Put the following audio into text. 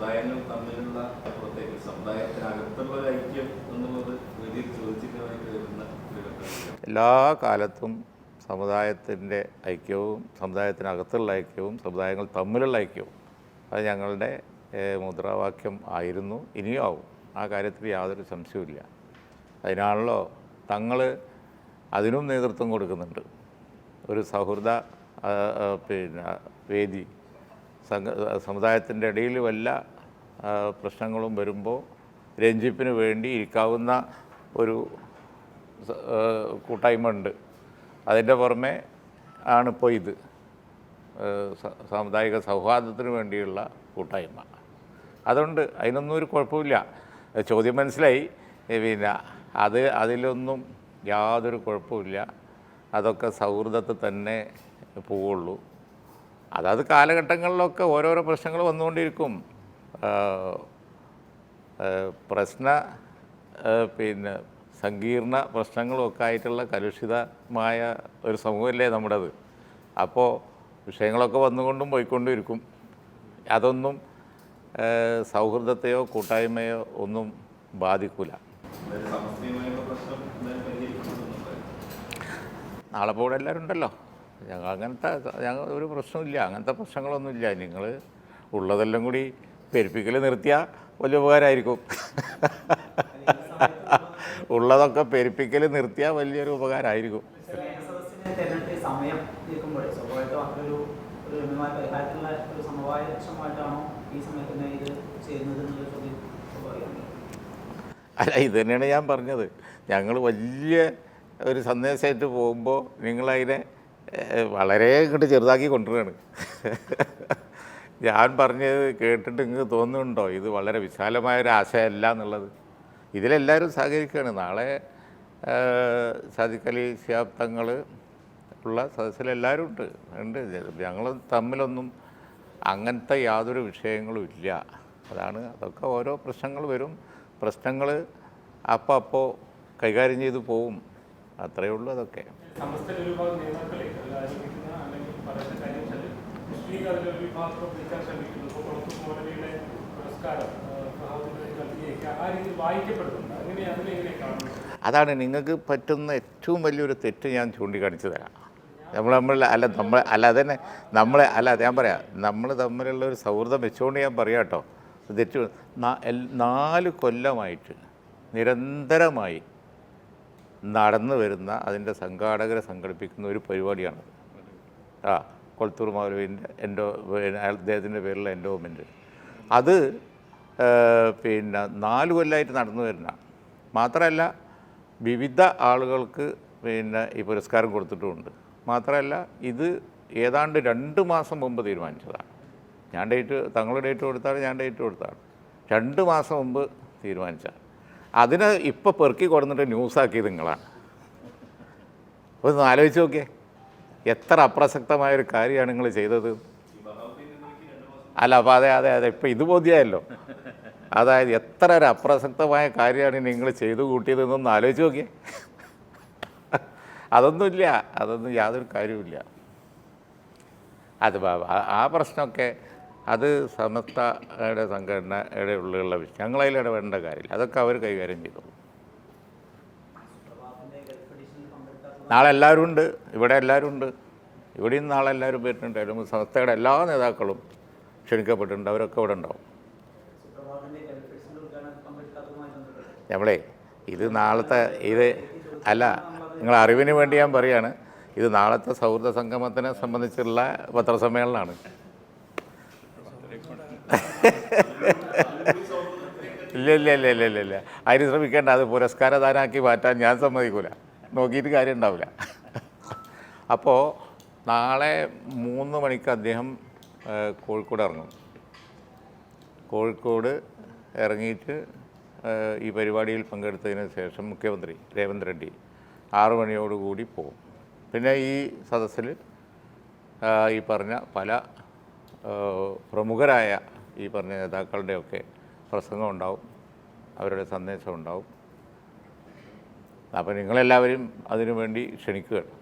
സമുദായങ്ങൾ തമ്മിലുള്ള പുറത്തേക്ക് സമുദായത്തിനകത്തുള്ള ഐക്യം എന്നുള്ളത് വലിയ ചോദിച്ചിട്ടായിട്ട് വരുന്ന എല്ലാ കാലത്തും സമുദായത്തിന്റെ ഐക്യവും സമുദായത്തിനകത്തുള്ള ഐക്യവും സമുദായങ്ങൾ തമ്മിലുള്ള ഐക്യവും അത് ഞങ്ങളുടെ മുദ്രാവാക്യം ആയിരുന്നു ഇനിയും ആവും. ആ കാര്യത്തിൽ യാതൊരു സംശയവുമില്ല അതിനാണല്ലോ തങ്ങൾ അതിനും നേതൃത്വം കൊടുക്കുന്നുണ്ട്. ഒരു സൗഹൃദ പിന്നെ വേദി സമുദായത്തിന്റെ ഇടയിൽ വല്ല പ്രശ്നങ്ങളും വരുമ്പോൾ രഞ്ജിപ്പിന് വേണ്ടി ഇരിക്കാവുന്ന ഒരു കൂട്ടായ്മ ഉണ്ട് അതിന്റെ പുറമെ ആണിപ്പോൾ ഇത്. സാമുദായിക സൗഹാർദ്ദത്തിന് വേണ്ടിയുള്ള കൂട്ടായ്മ. അതുകൊണ്ട് അതിനൊന്നും ഒരു കുഴപ്പമില്ല. ചോദ്യം മനസ്സിലായി. പിന്നെ അത് അതിലൊന്നും യാതൊരു കുഴപ്പമില്ല. അതൊക്കെ സൗഹൃദത്തിൽ തന്നെ പോവുള്ളൂ. അതത് കാലഘട്ടങ്ങളിലൊക്കെ ഓരോരോ പ്രശ്നങ്ങൾ വന്നുകൊണ്ടിരിക്കും. പ്രശ്ന പിന്നെ സങ്കീർണ പ്രശ്നങ്ങളൊക്കെ ആയിട്ടുള്ള കലുഷിതമായ ഒരു സമൂഹമല്ലേ നമ്മുടേത്. അപ്പോൾ വിഷയങ്ങളൊക്കെ വന്നുകൊണ്ടും പോയിക്കൊണ്ടിരിക്കും. അതൊന്നും സൗഹൃദത്തെയോ കൂട്ടായ്മയോ ഒന്നും ബാധിക്കില്ല പരിഹരിക്കപ്പെടുന്നുണ്ട് നാളെ ഇപ്പോൾ ഇവിടെ എല്ലാവരും ഉണ്ടല്ലോ ഞങ്ങൾ അങ്ങനത്തെ ഞങ്ങൾ ഒരു പ്രശ്നമില്ല അങ്ങനത്തെ പ്രശ്നങ്ങളൊന്നുമില്ല. നിങ്ങൾ ഉള്ളതെല്ലാം കൂടി പെരുപ്പിക്കൽ നിർത്തിയാൽ വലിയ ഉപകാരമായിരിക്കും ഉള്ളതൊക്കെ പെരുപ്പിക്കൽ നിർത്തിയാൽ വലിയൊരു ഉപകാരമായിരിക്കും അല്ല ഇത് തന്നെയാണ് ഞാൻ പറഞ്ഞത്. ഞങ്ങൾ വലിയ ഒരു സന്ദേശമായിട്ട് പോകുമ്പോൾ നിങ്ങളതിനെ വളരെ ഇങ്ങോട്ട് ചെറുതാക്കി കൊണ്ടുവരികയാണ്. ഞാൻ പറഞ്ഞത് കേട്ടിട്ട് ഇങ്ങ് തോന്നുന്നുണ്ടോ? ഇത് വളരെ വിശാലമായ ഒരു ആശയമല്ല എന്നുള്ളത്. ഇതിലെല്ലാവരും സഹകരിക്കുകയാണ്. നാളെ സാധിക്കലി ശാബ്ദങ്ങൾ ഉള്ള സദസ്സിലെല്ലാവരും ഉണ്ട്. ഉണ്ട്. ഞങ്ങൾ തമ്മിലൊന്നും അങ്ങനത്തെ യാതൊരു വിഷയങ്ങളും ഇല്ല. അതാണ് അതൊക്കെ ഓരോ പ്രശ്നങ്ങൾ വരും. പ്രശ്നങ്ങൾ അപ്പോൾ അപ്പോൾ കൈകാര്യം ചെയ്തു പോവും. അത്രയേ ഉള്ളൂ അതൊക്കെ. അതാണ് നിങ്ങൾക്ക് പറ്റുന്ന ഏറ്റവും വലിയൊരു തെറ്റ് ഞാൻ ചൂണ്ടിക്കാണിച്ചു തരാം. നമ്മൾ നമ്മൾ അല്ല നമ്മൾ അല്ല അതന്നെ. നമ്മളെ അല്ല ഞാൻ പറയാം. നമ്മൾ തമ്മിലുള്ള ഒരു സൗഹൃദം വെച്ചുകൊണ്ട് ഞാൻ പറയാം കേട്ടോ. തെറ്റ് നാല് കൊല്ലമായിട്ട് നിരന്തരമായി നടന്നു വരുന്ന അതിന്റെ സംഘാടകരെ സംഘടിപ്പിക്കുന്ന ഒരു പരിപാടിയാണ്. ആ കൊളത്തൂർ മൗലവിന്റെ എൻഡോ അദ്ദേഹത്തിന്റെ പേരിലുള്ള എൻഡോമെന്റ് അത് പിന്നെ നാല് കൊല്ലമായിട്ട് നടന്നു വരുന്ന മാത്രമല്ല വിവിധ ആളുകൾക്ക് പിന്നെ ഈ പുരസ്കാരം കൊടുത്തിട്ടുമുണ്ട്. മാത്രമല്ല ഇത് ഏതാണ്ട് രണ്ട് മാസം മുമ്പ് തീരുമാനിച്ചതാണ്. ഞാൻ ഡേറ്റ് തങ്ങളുടെ ഡേറ്റ് കൊടുത്താണ് ഞാൻ ഡേറ്റ് കൊടുത്താണ്. രണ്ട് മാസം മുമ്പ് തീരുമാനിച്ചതാണ്. അതിന് ഇപ്പോൾ പെറുക്കി കൊടുത്തിട്ട് ന്യൂസാക്കിയത് നിങ്ങളാണ്. ഒന്ന് ആലോചിച്ച് നോക്കിയേ. എത്ര അപ്രസക്തമായ ഒരു കാര്യമാണ് നിങ്ങൾ ചെയ്തത്. അല്ല അപ്പോൾ അതെ അതെ അതെ ഇപ്പോൾ ഇത് ബോധ്യമായല്ലോ. അതായത് എത്ര ഒരു അപ്രസക്തമായ കാര്യമാണ് നിങ്ങൾ ചെയ്തു കൂട്ടിയതെന്നൊന്ന് ആലോചിച്ച് നോക്കിയേ. അതൊന്നുമില്ല അതൊന്നും യാതൊരു കാര്യവുമില്ല. അത് ആ പ്രശ്നമൊക്കെ അത് സമസ്തയുടെ സംഘടനയുടെ ഉള്ളിലുള്ള വിഷയം. ഞങ്ങളതിൽ ഇടപെടേണ്ട കാര്യമില്ല. അതൊക്കെ അവർ കൈകാര്യം ചെയ്തു. നാളെ എല്ലാവരും ഉണ്ട്. ഇവിടെ എല്ലാവരും ഉണ്ട്. ഇവിടെയും നാളെ എല്ലാവരും വരുന്നുണ്ട്. സമസ്തയുടെ എല്ലാ നേതാക്കളും ക്ഷണിക്കപ്പെട്ടിട്ടുണ്ട്. അവരൊക്കെ ഇവിടെ ഉണ്ടാവും. നമ്മളെ ഇത് നാളത്തെ ഇത് അല്ല നിങ്ങൾ അറിവിന് വേണ്ടി ഞാൻ പറയാണ്. ഇത് നാളത്തെ സൗഹൃദ സംഗമത്തിനെ സംബന്ധിച്ചുള്ള പത്രസമ്മേളനമാണ്. ഇല്ല ഇല്ല ഇല്ല ഇല്ല ഇല്ല ഇല്ല. അതിന് ശ്രമിക്കേണ്ട. അത് പുരസ്കാരദാനാക്കി മാറ്റാൻ ഞാൻ സമ്മതിക്കൂല. നോക്കിയിട്ട് കാര്യം ഉണ്ടാവില്ല അപ്പോൾ നാളെ മൂന്ന് മണിക്ക് അദ്ദേഹം കോഴിക്കോട് ഇറങ്ങും. കോഴിക്കോട് ഇറങ്ങിയിട്ട് ഈ പരിപാടിയിൽ പങ്കെടുത്തതിന് ശേഷം മുഖ്യമന്ത്രി രേവന്ത് റെഡ്ഡി ആറു മണിയോടുകൂടി പോകും. പിന്നെ ഈ സദസ്സിൽ ഈ പറഞ്ഞ പല പ്രമുഖരായ ഈ പറഞ്ഞ നേതാക്കളുടെയൊക്കെ പ്രസംഗം ഉണ്ടാവും അവരുടെ സന്ദേശം ഉണ്ടാവും അപ്പോൾ നിങ്ങളെല്ലാവരും അതിനു വേണ്ടി ക്ഷണിക്കുകയാണ്.